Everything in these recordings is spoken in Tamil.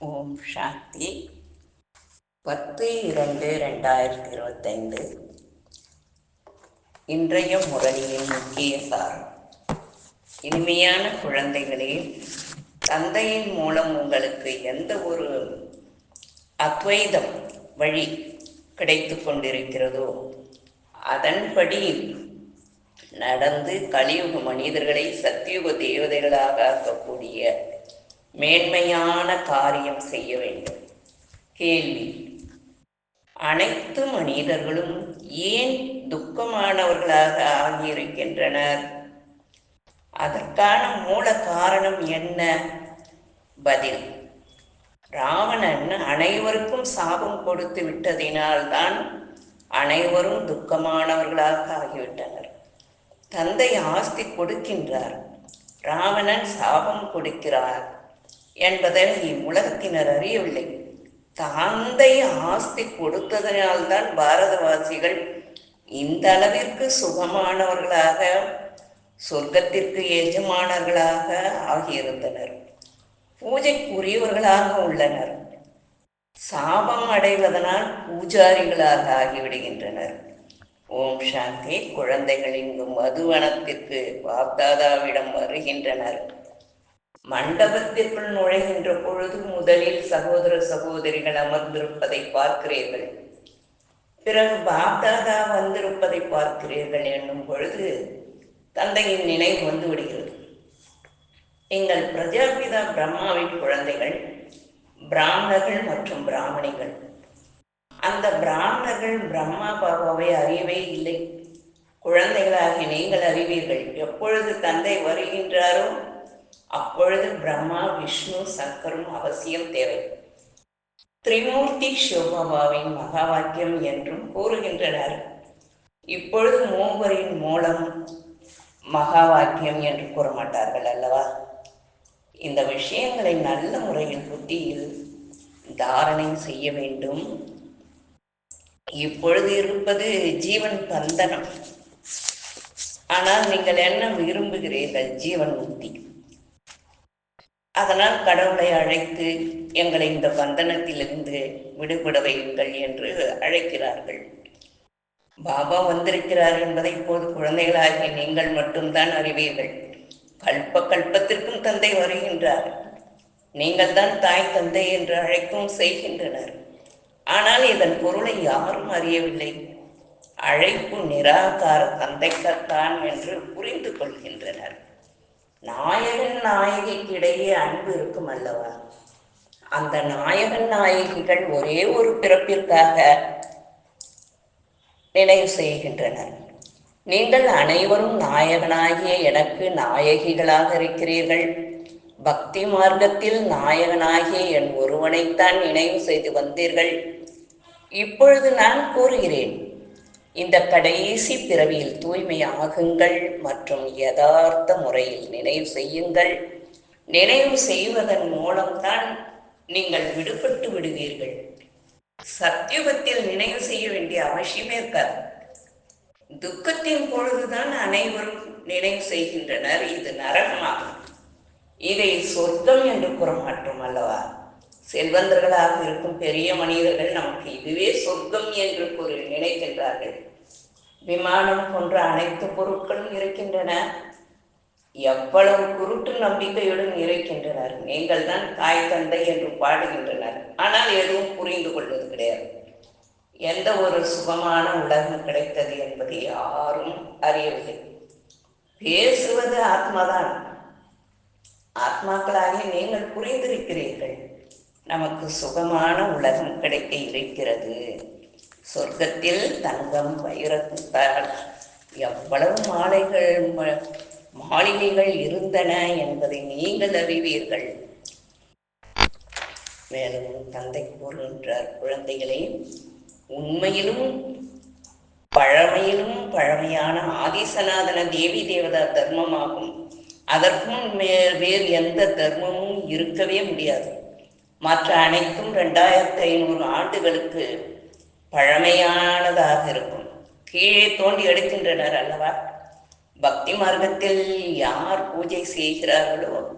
ஓம் சாந்தி. பத்து இரண்டு ரெண்டாயிரத்தி இருபத்தைந்து. இன்றைய முரளியின் முக்கிய சாரம். இனிமையான குழந்தைகளே தந்தையின் மூலம் உங்களுக்கு எந்த ஒரு அத்வைதம் வழி கிடைத்து கொண்டிருக்கிறதோ அதன்படி நடந்து கலியுக மனிதர்களை சத்தியுக தேவதைகளாக ஆக்கக்கூடிய மேன்மையான காரியம் செய்ய வேண்டும். கேள்வி. அனைத்து மனிதர்களும் ஏன் துக்கமானவர்களாக ஆகியிருக்கின்றனர்? அதற்கான மூல காரணம் என்ன? பதில். ராவணன் அனைவருக்கும் சாபம் கொடுத்து விட்டதினால்தான் அனைவரும் துக்கமானவர்களாக ஆகிவிட்டனர். தந்தை ஆஸ்தி கொடுக்கின்றார். ராவணன் சாபம் கொடுக்கிறார். என்பதை இவ்வுலகத்தினர் அறியவில்லை. தந்தை ஆஸ்தி கொடுத்ததனால்தான் பாரதவாசிகள் இந்த அளவிற்கு சுகமானவர்களாக சொர்க்கத்திற்கு எஜமானர்களாக ஆகியிருந்தனர். பூஜைக்குரியவர்களாக உள்ளனர். சாபம் அடைவதனால் பூஜாரிகளாக ஆகிவிடுகின்றனர். ஓம் சாந்தி. குழந்தைகள் இங்கு மதுவனத்திற்கு வாப்தாதாவிடம் வருகின்றனர். மண்டபத்திற்குள் நுழைகின்ற பொழுது முதலில் சகோதர சகோதரிகள் அமர்ந்திருப்பதை பார்க்கிறீர்கள். பிறகு பாப்தாதா வந்திருப்பதை பார்க்கிறீர்கள் என்னும் பொழுது தந்தையின் நினைவு வந்து விடுகிறது. எங்கள் பிரஜாபிதா பிரம்மாவின் குழந்தைகள் பிராமணர்கள் மற்றும் பிராமணிகள். அந்த பிராமணர்கள் பிரம்மா பாபாவை அறியவே இல்லை. குழந்தைகளாகி நீங்கள் அறிவீர்கள். எப்பொழுது தந்தை வருகின்றாரோ அப்பொழுது பிரம்மா விஷ்ணு சங்கரும் அவசியம் தேவை. திரிமூர்த்தி சிவபாபாவின் மகா வாக்கியம் என்றும் கூறுகின்றனர். இப்பொழுது மூவரின் மூலம் மகா வாக்கியம் என்று கூற மாட்டார்கள் அல்லவா? இந்த விஷயங்களை நல்ல முறையில் புத்தியில் தாரணை செய்ய வேண்டும். இப்பொழுது இருப்பது ஜீவன் பந்தனம். ஆனால் நீங்கள் என்ன விரும்புகிறீர்கள்? ஜீவன் முக்தி. அதனால் கடவுளை அழைத்து எங்களை இந்த பந்தனத்திலிருந்து விடுபட வையுங்கள் என்று அழைக்கிறார்கள். பாபா வந்திருக்கிறார் என்பதை இப்போது குழந்தைகளாகி நீங்கள் மட்டும்தான் அறிவீர்கள். கல்ப கல்பத்திற்கும் தந்தை வருகின்றார். நீங்கள் தான் தாய் தந்தை என்று அழைக்கவும் செய்கின்றனர். ஆனால் இதன் பொருளை யாரும் அறியவில்லை. அழைப்பு நிராகார தந்தைக்கத்தான் என்று புரிந்து கொள்கின்றனர். நாயகன் நாயகிக்கு இடையே அன்பு இருக்கும் அல்லவா? அந்த நாயகன் நாயகிகள் ஒரே ஒரு பிறப்பிற்காக நினைவு செய்கின்றனர். நீங்கள் அனைவரும் நாயகனாகிய எனக்கு நாயகிகளாக இருக்கிறீர்கள். பக்தி மார்க்கத்தில் நாயகனாகிய என் ஒருவனைத்தான் நினைவு செய்து வந்தீர்கள். இப்பொழுது நான் கூறுகிறேன் இந்த கடைசி பிறவியில் தூய்மையாகுங்கள் மற்றும் யதார்த்த முறையில் நினைவு செய்யுங்கள். நினைவு செய்வதன் மூலம்தான் நீங்கள் விடுபட்டு விடுவீர்கள். சத்தியுகத்தில் நினைவு செய்ய வேண்டிய அவசியமே இருக்காது. துக்கத்தின் பொழுதுதான் அனைவரும் நினைவு செய்கின்றனர். இது நரகமாகும். இதை சொர்க்கம் என்று கூற மாட்டோம் அல்லவா? செல்வந்தர்களாக இருக்கும் பெரிய மனிதர்கள் நமக்கு இதுவே சொர்க்கம் என்று கூறி நினைக்கின்றார்கள். விமானம் போன்ற அனைத்து பொருட்களும் இருக்கின்றன. எவ்வளவு குருட்டு நம்பிக்கையுடன் இருக்கின்றனர். நீங்கள் தான் தாய் தந்தை என்று பாடுகின்றனர். ஆனால் எதுவும் புரிந்து கொள்வது கிடையாது. எந்த ஒரு சுகமான உலகம் கிடைத்தது என்பது யாரும் அறியவில்லை. பேசுவது ஆத்மாதான். ஆத்மாக்களாகிய நீங்கள் புரிந்திருக்கிறீர்கள். நமக்கு சுகமான உலகம் கிடைக்க இருக்கிறது. சொர்க்கத்தில் தங்கம் வைரத்தால் எவ்வளவு மாலைகள் மாளிகைகள் இருந்தன என்பதை நீங்கள் அறிவீர்கள். மேலும் தந்தை கூறுகின்றார் குழந்தைகளே உண்மையிலும் பழமையிலும் பழமையான ஆதிசநாதன தேவி தேவதா தர்மமாகும். அதற்கும் வேறு எந்த தர்மமும் இருக்கவே முடியாது. மற்ற அனைத்தும் ரெண்டாயிரத்தி ஐநூறு ஆண்டுகளுக்கு பழமையானதாக இருக்கும். கீழே தோண்டி எடுக்கின்றனர் அல்லவா? பக்தி மார்க்கத்தில் யார் பூஜை செய்கிறார்களோ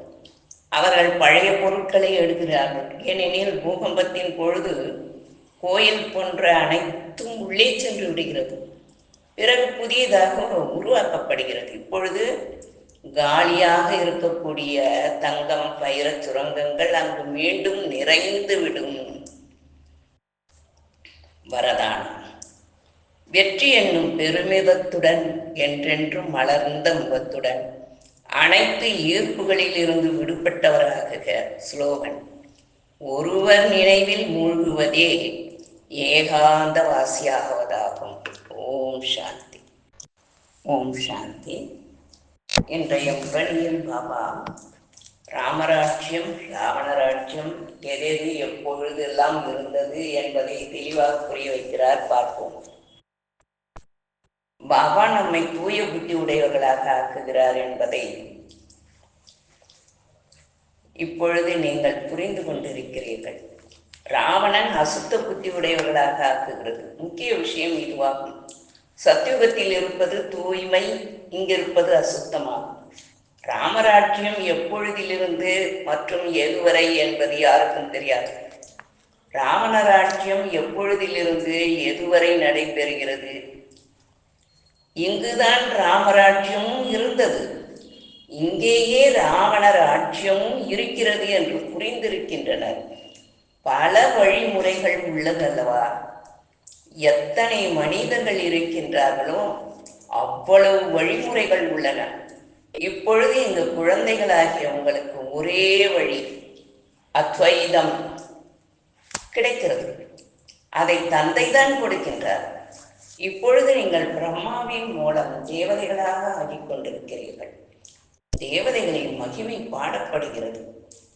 அவர்கள் பழைய பொருட்களை எடுக்கிறார்கள். ஏனெனில் பூகம்பத்தின் பொழுது கோயில் போன்ற அனைத்தும் உள்ளே சென்று விடுகிறது. பிறகு புதியதாக உருவாக்கப்படுகிறது. இப்பொழுது காலியாக இருக்கக்கூடிய தங்கம் பயிர சுரங்கங்கள் அங்கு மீண்டும் நிறைந்து விடும். வரதானம் வெற்றி என்னும் பெருமிதத்துடன் என்றென்றும் மலர்ந்த முகத்துடன் அனைத்து ஈர்ப்புகளில் இருந்து விடுபட்டவராகுக ஸ்லோகன் ஒருவர் நினைவில் மூழ்குவதே ஏகாந்த வாசியாகுவதாகும் ஓம் சாந்தி. ஓம் சாந்தி. இன்றைய முரளியில் பாபா ராமராட்சியம் ராவணராட்சியம் எதெது எப்பொழுதெல்லாம் இருந்தது என்பதை தெளிவாக புரிய வைக்கிறார் பார்ப்போம். பாபா நம்மை தூய புத்தி உடையவர்களாக ஆக்குகிறார் என்பதை இப்பொழுது நீங்கள் புரிந்து கொண்டிருக்கிறீர்கள். ராவணன் அசுத்த புத்தி உடையவர்களாக ஆக்குகிறது. முக்கிய விஷயம் இதுவாகும். சத்தியுகத்தில் இருப்பது தூய்மை இங்கிருப்பது அசுத்தமாகும். ராமராட்சியம் எப்பொழுதிலிருந்து மற்றும் எதுவரை என்பது யாருக்கும் தெரியாது. ராவணராட்சியம் எப்பொழுதிலிருந்து எதுவரை நடைபெறுகிறது? இங்குதான் ராமராட்சியமும் இருந்தது. இங்கேயே ராவணர் ஆட்சியமும் இருக்கிறது என்று புரிந்திருக்கின்றனர். பல வழிமுறைகள் உள்ளதல்லவா எத்தனை மனிதர்கள் இருக்கின்றார்களோ அவ்வளவு வழிமுறைகள் உள்ளன. இப்பொழுது இந்த குழந்தைகளாகிய உங்களுக்கு ஒரே வழி அத்வைதம் கிடைக்கிறது. அதை தந்தை தான் கொடுக்கின்றார். இப்பொழுது நீங்கள் பிரம்மாவின் மூலம் தேவதைகளாக ஆகிக்கொண்டிருக்கிறீர்கள் தேவதைகளின் மகிமை பாடப்படுகிறது.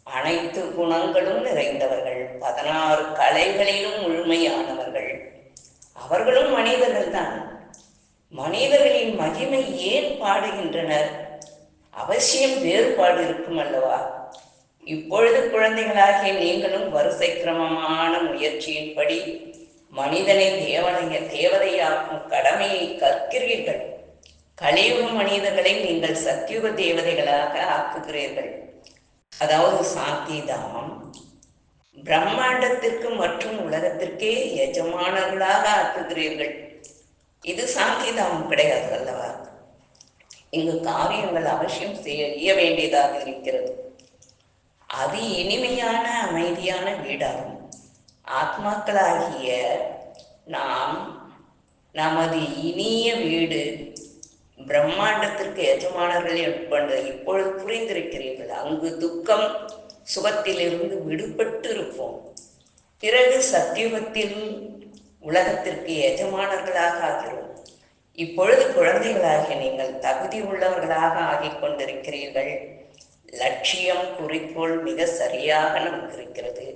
அனைத்து குணங்களும் நிறைந்தவர்கள் பதினாறு கலைகளிலும் முழுமையானவர்கள். அவர்களும் மனிதர்கள் தான் மனிதர்களின் மகிமை ஏன் பாடுகின்றனர்? அவசியம் வேறுபாடு இருக்கும் அல்லவா? இப்பொழுது குழந்தைகளாகிய நீங்களும் வரிசை கிரமமான முயற்சியின்படி மனிதனை தேவனைய தேவதையாக்கும் கடமையை கற்கிறீர்கள். கலியுக மனிதர்களை நீங்கள் சத்தியுக தேவதைகளாக ஆக்குகிறீர்கள். அதாவது சாந்திதாமம் பிரம்மாண்டத்திற்கு மற்றும் உலகத்திற்கே எஜமானர்களாக ஆக்குகிறீர்கள். இது சாந்திதாமம் கிடையாது அல்லவா? இங்கு காரியங்கள் அவசியம் செய்ய வேண்டியதாக இருக்கிறது. அது இனிமையான அமைதியான வீடாகும். ஆத்மாக்களாகிய நாம் நமது இனிய வீடு பிரம்மாண்டத்திற்கு எஜமானர்கள் என்பது இப்பொழுது புரிந்திருக்கிறீர்கள். அங்கு துக்கம் சுகத்திலிருந்து விடுபட்டு இருப்போம் பிறகு சத்தியுகத்தில் உலகத்திற்கு எஜமானர்களாக ஆகிறோம். இப்பொழுது குழந்தைகளாகிய நீங்கள் தகுதி உள்ளவர்களாக ஆகிக் கொண்டிருக்கிறீர்கள். லட்சியம் குறிக்கோள் மிக சரியாக நமக்கு இருக்கிறது.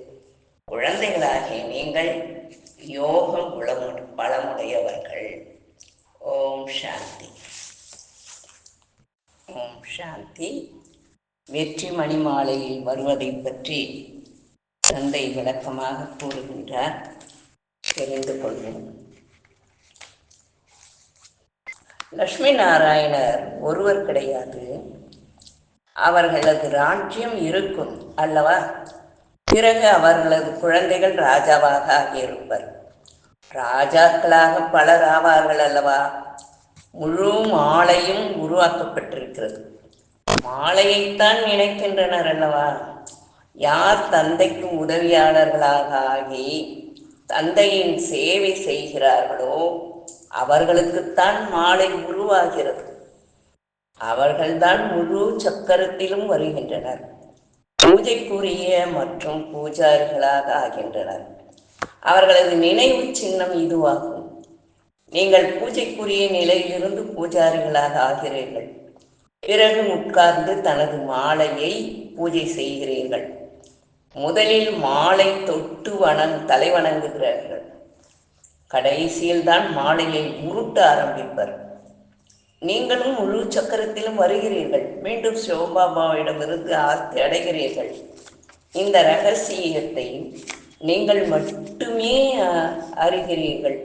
குழந்தைகளாகிய நீங்கள் யோகம் உளமு பலமுடையவர்கள். ஓம் சாந்தி. ஓம் சாந்தி. வெற்றி மணிமாலையில் வருவதை பற்றி தந்தை விளக்கமாக கூறுகின்றார். தெரிந்து கொள்வோம். லட்சுமி நாராயணர் ஒருவர் கிடையாது. அவர்களது ராஜ்யம் இருக்கும் அல்லவா? பிறகு அவர்களது குழந்தைகள் ராஜாவாக ஆகியிருப்பர். ராஜாக்களாக பலர் ஆவார்கள் அல்லவா? முழு மாலையும் உருவாக்கப்பட்டிருக்கிறது. மாலையைத்தான் நினைக்கின்றனர் அல்லவா? யார் தந்தைக்கு உதவியாளர்களாக ஆகி தந்தையின் சேவை செய்கிறார்களோ அவர்களுக்குத்தான் மாலை உருவாகிறது. அவர்கள்தான் முழு சக்கரத்திலும் வருகின்றனர். பூஜைக்குரிய மற்றும் பூஜாரிகளாக ஆகின்றனர். அவர்களது நினைவு சின்னம் இதுவாகும். நீங்கள் பூஜைக்குரிய நிலையிலிருந்து பூஜாரிகளாக ஆகிறீர்கள். பிறகு உட்கார்ந்து தனது மாலையை பூஜை செய்கிறீர்கள். முதலில் மாலை தொட்டு வணங் தலை கடைசியில் தான் மாலையை உருட்ட ஆரம்பிப்பர். நீங்களும் முழு சக்கரத்திலும் வருகிறீர்கள். மீண்டும் சிவபாபாவிடமிருந்து ஆர்த்தி அடைகிறீர்கள். இந்த ரகசியத்தை நீங்கள் மட்டுமே அறிகிறீர்கள்.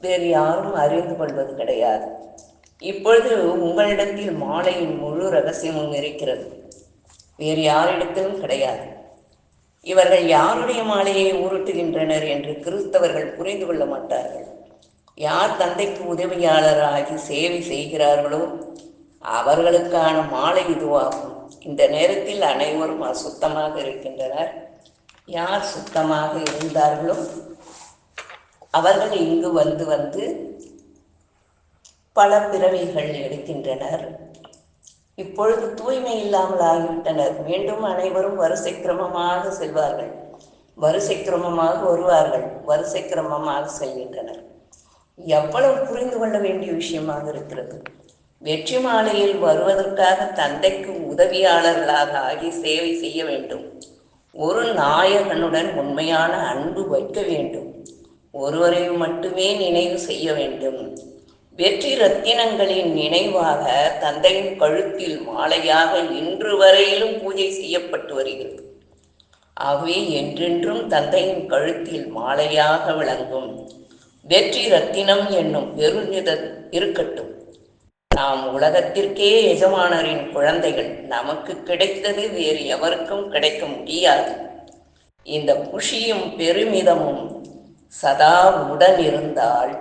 வேறு யாரும் அறிந்து கொள்வது கிடையாது. இப்பொழுது உங்களிடத்தில் மாலையின் முழு ரகசியமும் இருக்கிறது. வேறு யாரிடத்திலும் கிடையாது. இவர்கள் யாருடைய மாலையை உருட்டுகின்றனர் என்று கிறிஸ்தவர்கள் புரிந்து கொள்ள மாட்டார்கள். யார் தந்தைக்கு உதவியாளராகி சேவை செய்கிறார்களோ அவர்களுக்கான மாலை இதுவாகும். இந்த நேரத்தில் அனைவரும் அசுத்தமாக இருக்கின்றனர். யார் சுத்தமாக இருந்தார்களோ அவர்கள் இங்கு வந்து வந்து பல பிறவிகள் எடுக்கின்றனர். இப்பொழுது தூய்மை இல்லாமல் ஆகிவிட்டனர். மீண்டும் அனைவரும் வரிசை கிரமமாக செல்வார்கள். வரிசை கிரமமாக வருவார்கள். வரிசை கிரமமாக செல்கின்றனர். எவ்வளவு புரிந்து கொள்ள வேண்டிய விஷயமாக இருக்கிறது. வெற்றி மாலையில் வருவதற்காக தந்தைக்கு உதவியாளர்களாக ஆகி சேவை செய்ய வேண்டும். ஒரு நாயகனுடன் உண்மையான அன்பு வைக்க வேண்டும். ஒருவரை மட்டுமே நினைவு செய்ய வேண்டும். வெற்றி ரத்தினங்களின் நினைவாக தந்தையின் கழுத்தில் மாலையாக இன்று வரையிலும் பூஜை செய்யப்பட்டு வருகிறது. ஆகவே என்றென்றும் தந்தையின் கழுத்தில் மாலையாக விளங்கும் வெற்றி ரத்தினம் என்னும் பெருமித இருக்கட்டும். நாம் உலகத்திற்கே எஜமானரின் குழந்தைகள் நமக்கு கிடைத்தது வேறு எவருக்கும் கிடைக்க முடியாது. இந்த குஷியும் பெருமிதமும் சதா உடன் இருந்தால்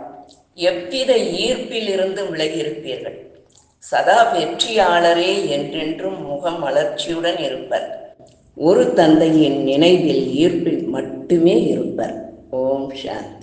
எவ்வித ஈர்ப்பில் இருந்து விலகியிருப்பீர்கள்? சதா வெற்றியாளரே என்றென்றும் முகமலர்ச்சியுடன் இருப்பர். ஒரு தந்தையின் நினைவில் ஈர்ப்பில் மட்டுமே இருப்பர். ஓம் சாந்தி.